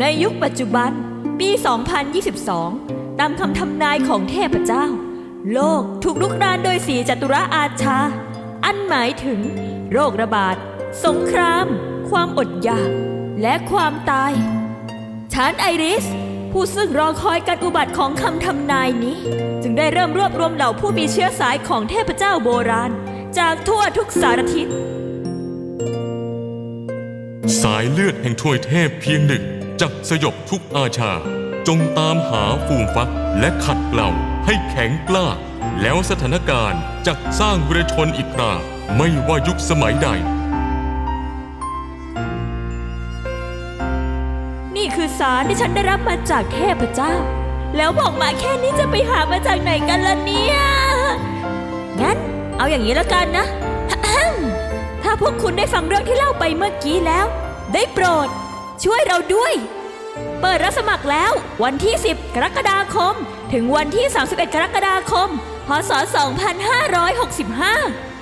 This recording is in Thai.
ในยุคปัจจุบันปี 2022 ตามคำทำนายของเทพเจ้า โลกถูกลุกรานโดยสีจัตุระอาชา อันหมายถึง โรคระบาด สงคราม ความอดอยาก และความตาย ฉันไอริส ผู้ซึ่งรอคอยการอุบัติของคำทำนายนี้ จึงได้เริ่มรวบรวมเหล่าผู้มีเชื้อสายของเทพเจ้าโบราณ จากทั่วทุกสารทิศ สายเลือดแห่งถวยเทพเพียงหนึ่ง จักสยบทุกอาชา จงตามหาฟูมฟักและขัดเกลาให้แข็งกล้า แล้วสถานการณ์จักสร้างวิรชนอีกคราไม่ว่ายุคสมัยใด นี่คือสารที่ฉันได้รับมาจากเทพเจ้า แล้วบอกมาแค่นี้จะไปหามาจากไหนกันล่ะเนี่ย งั้นเอาอย่างนี้แล้วกันนะ ถ้าพวกคุณได้ฟังเรื่องที่เล่าไปเมื่อกี้แล้ว ได้โปรด ช่วยเราด้วย เปิดรับสมัครแล้ววันที่ 10 กรกฎาคม ถึงวันที่ 31 กรกฎาคม พศ 2565